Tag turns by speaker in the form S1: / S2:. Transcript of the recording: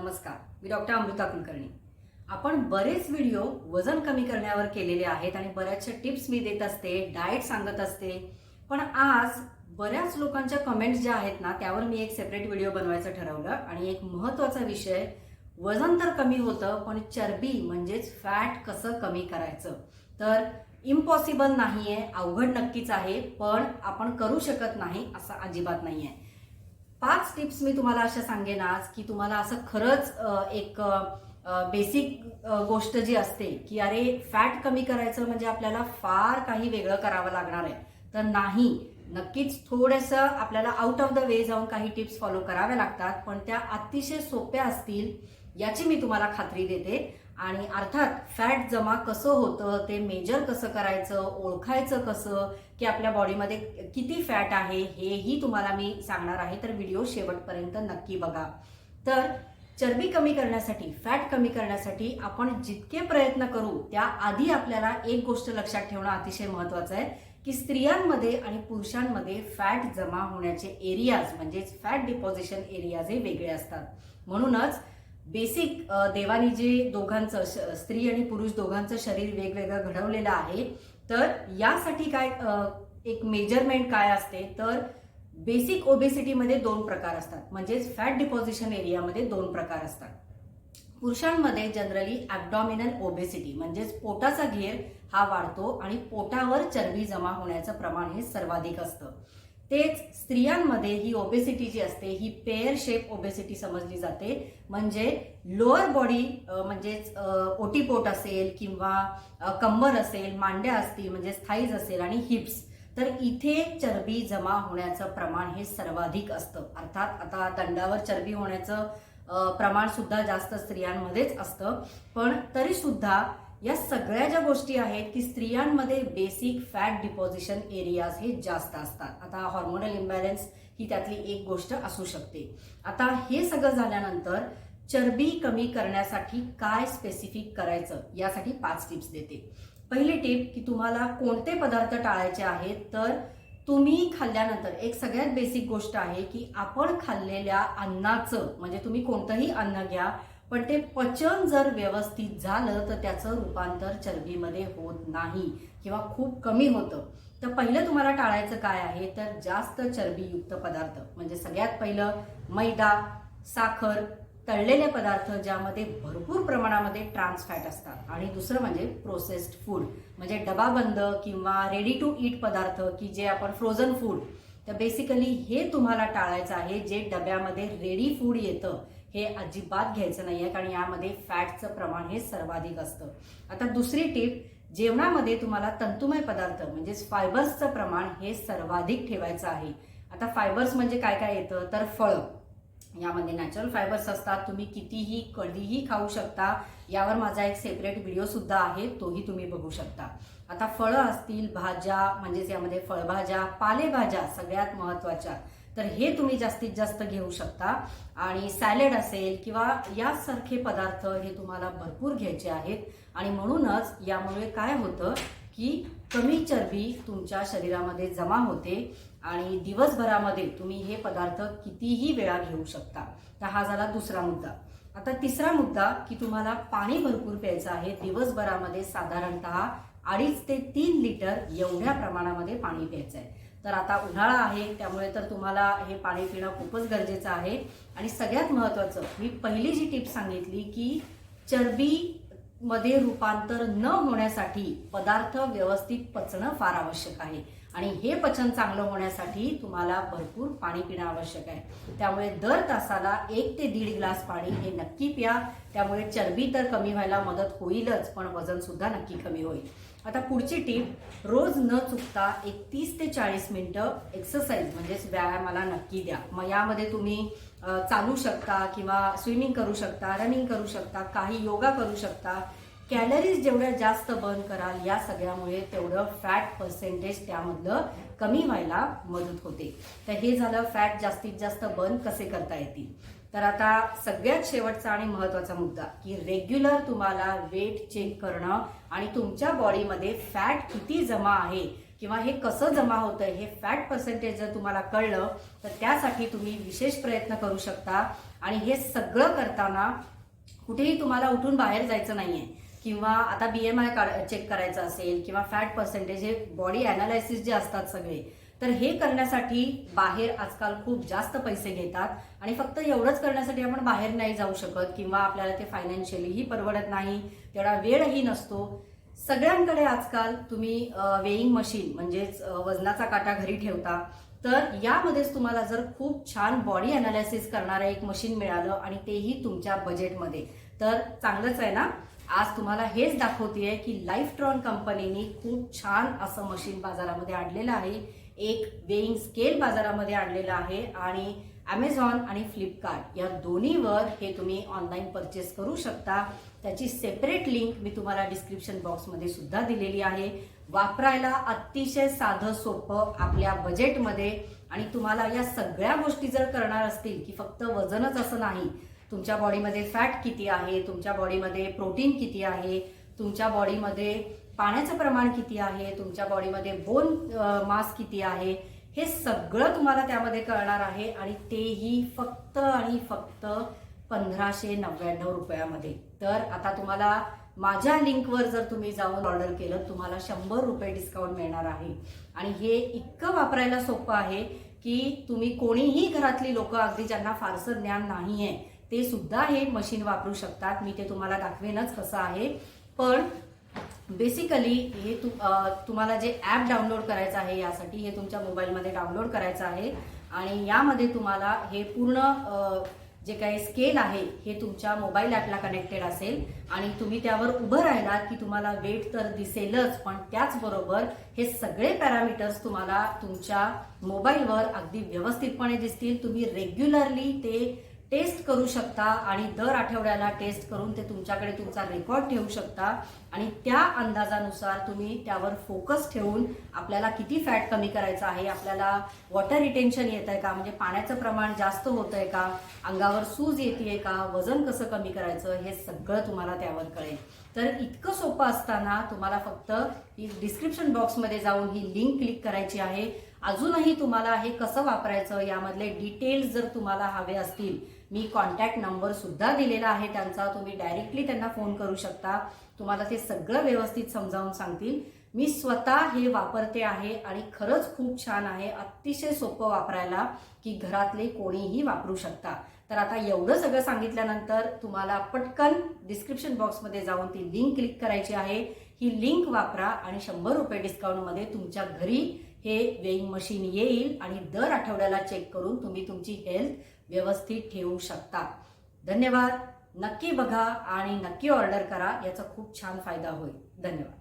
S1: नमस्कार मी डॉक्टर अमृता कुलकर्णी. आपण बरेच व्हिडिओ वजन कमी करण्यावर केलेले आहेत आणि बऱ्याचशा टिप्स मी देत असते डाएट सांगत असते. पण आज बऱ्याच लोकांच्या कमेंट्स ज्या आहेत ना त्यावर मी एक सेपरेट व्हिडिओ बनवायचं ठरवलं आणि एक महत्त्वाचा विषय वजन तर कमी होतं पण चरबी म्हणजेच फॅट कसं कमी करायचं? तर इम्पॉसिबल नाहीये अवघड नक्कीच आहे पण आपण करू शकत नाही असं अजिबात नाहीये. पाच टिप्स मी तुम्हाला अशा सांगेन आज की तुम्हाला असं खरंच एक बेसिक गोष्ट जी असते की अरे फॅट कमी करायचं म्हणजे आपल्याला फार काही वेगळं करावं लागणार आहे. तर नाही नक्कीच थोडंसं आपल्याला आउट ऑफ द वे जाऊन काही टिप्स फॉलो कराव्या लागतात पण त्या अतिशय सोप्या असतील याची मी तुम्हाला खात्री देते. आणि अर्थात फॅट जमा कसं होतं ते मेजर कसं करायचं ओळखायचं कसं की आपल्या बॉडीमध्ये किती फॅट आहे हेही तुम्हाला मी सांगणार आहे. तर व्हिडिओ शेवटपर्यंत नक्की बघा. तर चरबी कमी करण्यासाठी फॅट कमी करण्यासाठी आपण जितके प्रयत्न करू त्या आधी आपल्याला एक गोष्ट लक्षात ठेवणं अतिशय महत्त्वाचं आहे की स्त्रियांमध्ये आणि पुरुषांमध्ये फॅट जमा होण्याचे एरियाज म्हणजेच फॅट डिपॉझिशन एरियाज हे वेगळे असतात. म्हणूनच बेसिक देवानी जे दोघांचं श- स्त्री आणि पुरुष दोघांचं शरीर वेगवेगळं घडवलेलं आहे तर यासाठी काय एक मेजरमेंट काय असते तर बेसिक ओबेसिटीमध्ये दोन प्रकार असतात म्हणजेच फॅट डिपॉझिशन एरियामध्ये दोन प्रकार असतात. पुरुषांमध्ये जनरली ॲबडॉमिनल ओबेसिटी म्हणजेच पोटाचा घेर हा वाढतो आणि पोटावर चरबी जमा होण्याचं प्रमाण हे सर्वाधिक असतं. तेच स्त्रियांमध्ये ही ओबेसिटी जी असते ही पेअर शेप ओबेसिटी समजली जाते. म्हणजे लोअर बॉडी म्हणजेच ओटीपोट असेल किंवा कंबर असेल मांड्या असतील म्हणजे थाईज असेल आणि हिप्स तर इथे चरबी जमा होण्याचं प्रमाण हे सर्वाधिक असतं. अर्थात आता दंडावर चरबी होण्याचं प्रमाण सुद्धा जास्त स्त्रियांमध्येच असतं. पण तरी सुद्धा या सगळ्या ज्या गोष्टी आहेत की स्त्रियांमध्ये बेसिक फॅट डिपॉझिशन एरियाज हे जास्त असतात. आता हॉर्मोनल इम्बॅलन्स ही त्यातली एक गोष्ट असू शकते. आता हे सगळं झाल्यानंतर चरबी कमी करण्यासाठी काय स्पेसिफिक करायचं यासाठी पाच टिप्स देते. पहिली टिप की तुम्हाला कोणते पदार्थ टाळायचे आहेत तर तुम्ही खाल्ल्यानंतर एक सगळ्यात बेसिक गोष्ट आहे की आपण खाल्लेल्या अन्नाचं म्हणजे तुम्ही कोणतंही अन्न घ्या पण ते पचन जर व्यवस्थित झालं तर त्याचं रूपांतर चरबीमध्ये होत नाही किंवा खूप कमी होतं. तर पहिलं तुम्हाला टाळायचं काय आहे? तर जास्त चरबीयुक्त पदार्थ म्हणजे सगळ्यात पहिलं मैदा साखर तळलेले पदार्थ ज्यामध्ये भरपूर प्रमाणामध्ये ट्रान्स फॅट असतात. आणि दुसरं म्हणजे प्रोसेस्ड फूड म्हणजे डबाबंद किंवा रेडी टू ईट पदार्थ की जे आपण फ्रोझन फूड तर बेसिकली हे तुम्हाला टाळायचं आहे जे डब्यामध्ये रेडी फूड येतं. हे अजिबात घ्यायचं नाही आहे कारण यामध्ये फॅटचं प्रमाण हे सर्वाधिक असतं. आता दुसरी टिप जेवणामध्ये तुम्हाला तंतुमय पदार्थ म्हणजेच फायबर्सचं प्रमाण हे सर्वाधिक ठेवायचं आहे. आता फायबर्स म्हणजे काय काय येतं? तर फळं. यामध्ये नॅचरल फायबर्स असतात तुम्ही कितीही कधीही खाऊ शकता. यावर माझा एक सेपरेट व्हिडिओसुद्धा आहे तोही तुम्ही बघू शकता. आता फळं असतील भाज्या म्हणजेच यामध्ये फळभाज्या पालेभाज्या सगळ्यात महत्त्वाच्या. तर हे तुम्ही जास्तीत जास्त घेऊ शकता. आणि सॅलेड असेल किंवा यासारखे पदार्थ हे तुम्हाला भरपूर घ्यायचे आहेत. आणि म्हणूनच यामुळे काय होतं की कमी चरबी तुमच्या शरीरामध्ये जमा होते आणि दिवसभरामध्ये तुम्ही हे पदार्थ कितीही वेळा घेऊ शकता. तर हा झाला दुसरा मुद्दा. आता तिसरा मुद्दा की तुम्हाला पाणी भरपूर प्यायचं आहे. दिवसभरामध्ये साधारणतः अडीच ते तीन लिटर एवढ्या प्रमाणामध्ये पाणी प्यायचं आहे. तर आता उन्हाळा आहे त्यामुळे तर तुम्हाला हे पाणी पिणं खूपच गरजेचं आहे. आणि सगळ्यात महत्त्वाचं मी पहिली जी टिप सांगितली की चरबी मध्ये रूपांतर न होण्यासाठी पदार्थ व्यवस्थित पचणं फार आवश्यक आहे. आणि हे पचन चांगलं होण्यासाठी तुम्हाला भरपूर पाणी पिणं आवश्यक आहे. त्यामुळे दर तासाला एक ते दीड ग्लास पाणी हे नक्की प्या. त्यामुळे चरबी तर कमी व्हायला मदत होईलच पण वजनसुद्धा नक्की कमी होईल. आता पुढची टीप रोज न चुकता एक तीस ते चाळीस मिनटं एक्सरसाइज म्हणजेच व्यायामाला नक्की द्या. मग यामध्ये तुम्ही चालू शकता किंवा स्विमिंग करू शकता रनिंग करू शकता काही योगा करू शकता. कॅलरीज जेवढ्या जास्त बर्न कराल या सगळ्यामुळे तेवढं फॅट पर्सेंटेज त्यामधलं कमी व्हायला मदत होते. तर हे झालं फॅट जास्तीत जास्त बर्न कसे करता येतील? तर आता सगळ्यात शेवटचा आणि महत्त्वाचा मुद्दा की रेग्युलर तुम्हाला वेट चेक करणं आणि तुमच्या बॉडीमध्ये फॅट किती जमा आहे किंवा हे कसं जमा होतं हे फॅट पर्सेंटेज जर तुम्हाला कळलं तर त्यासाठी तुम्ही विशेष प्रयत्न करू शकता. आणि हे सगळं करताना कुठेही तुम्हाला उठून बाहेर जायचं नाहीये. किंवा आता बी एम आय चेक करायचं असेल किंवा फॅट पर्सेंटेज हे बॉडी अनालायसिस जे असतात सगळे तर हे करण्यासाठी बाहेर आजकाल खूप जास्त पैसे घेतात. आणि फक्त एवढंच करण्यासाठी आपण बाहेर नाही जाऊ शकत किंवा आपल्याला ते फायनान्शियलीही परवडत नाही तेवढा वेळही नसतो. सगळ्यांकडे आजकाल तुम्ही वेईंग मशीन म्हणजेच वजनाचा काटा घरी ठेवता. तर यामध्येच तुम्हाला जर खूप छान बॉडी अनालिसिस करणारं एक मशीन मिळालं आणि तेही तुमच्या बजेटमध्ये तर चांगलंच आहे ना? आज तुम्हाला हेच दाखवतेय की लाईफ ट्रॉन कंपनीने खूप छान असं मशीन बाजारामध्ये आणलेलं आहे. एक वेईंग स्केल बाजारामध्ये आणलेलं आहे आणि ॲमेझॉन आणि फ्लिपकार्ट या दोन्हीवर हे तुम्ही ऑनलाईन परचेस करू शकता. त्याची सेपरेट लिंक मी तुम्हाला डिस्क्रिप्शन बॉक्समध्ये सुद्धा दिलेली आहे. वापरायला अतिशय साधं सोपं आपल्या बजेटमध्ये आणि तुम्हाला या सगळ्या गोष्टी जर करणार असतील की फक्त वजनच असं नाही तुमच्या बॉडीमध्ये फॅट किती आहे तुमच्या बॉडीमध्ये प्रोटीन किती आहे तुमच्या बॉडीमध्ये पाण्याचं प्रमाण किती आहे तुमच्या बॉडीमध्ये बोन मास किती आहे हे सगळं तुम्हाला त्यामध्ये कळणार आहे आणि तेही फक्त आणि फक्त पंधराशे नव्याण्णव रुपयामध्ये. तर आता तुम्हाला माझ्या लिंकवर जर तुम्ही जाऊन ऑर्डर केलं तुम्हाला शंभर रुपये डिस्काउंट मिळणार आहे. आणि हे इतकं वापरायला सोपं आहे की तुम्ही कोणीही घरातली लोक अगदी ज्यांना फारसं ज्ञान नाही आहे ते सुद्धा हे मशीन वापरू शकतात. मी ते तुम्हाला दाखवेनच कसं आहे. पण बेसिकली हे तु तुम्हाला जे ॲप डाउनलोड करायचं आहे यासाठी हे तुमच्या मोबाईलमध्ये डाउनलोड करायचं आहे. आणि यामध्ये तुम्हाला हे पूर्ण जे काही स्केल आहे हे तुमच्या मोबाईल ॲपला कनेक्टेड असेल. आणि तुम्ही त्यावर उभं राहिलात की तुम्हाला वेट तर दिसेलच पण त्याचबरोबर हे सगळे पॅरामीटर्स तुम्हाला तुमच्या मोबाईलवर अगदी व्यवस्थितपणे दिसतील. तुम्ही रेग्युलरली ते टेस्ट करू शकता आणि दर आठवड्याला टेस्ट करून ते तुमच्याकडे तुमचा रेकॉर्ड ठेवू शकता. आणि त्या अंदाजानुसार तुम्ही त्यावर फोकस ठेवून आपल्याला किती फॅट कमी करायचं आहे आपल्याला वॉटर रिटेन्शन येत आहे का म्हणजे पाण्याचं प्रमाण जास्त होत आहे का अंगावर सूज येते का वजन कसं कमी करायचं हे सगळं तुम्हाला त्यावर कळेल. तर इतकं सोपं असताना तुम्हाला फक्त ही डिस्क्रिप्शन बॉक्समध्ये जाऊन ही लिंक क्लिक करायची आहे. अजूनही तुम्हाला हे कसं वापरायचं यामधले डिटेल्स जर तुम्हाला हवे असतील मी कॉन्टॅक्ट नंबर सुद्धा दिलेला आहे त्यांचा. तुम्ही डायरेक्टली त्यांना फोन करू शकता. तुम्हाला ते सगळं व्यवस्थित समजावून सांगतील. मी स्वतः हे वापरते आहे आणि खरंच खूप छान आहे. अतिशय सोपं वापरायला की घरातले कोणीही वापरू शकता. तर आता एवढं सगळं सांगितल्यानंतर तुम्हाला पटकन डिस्क्रिप्शन बॉक्समध्ये जाऊन ती लिंक क्लिक करायची आहे. ही लिंक वापरा आणि शंभर रुपये डिस्काउंटमध्ये तुमच्या घरी हे वेईंग मशीन येईल आणि दर आठवड्याला चेक करून तुम्ही तुमची हेल्थ व्यवस्थित ठेवू शकता. धन्यवाद. नक्की बघा आणि नक्की ऑर्डर करा. याचा खूप छान फायदा होईल. धन्यवाद.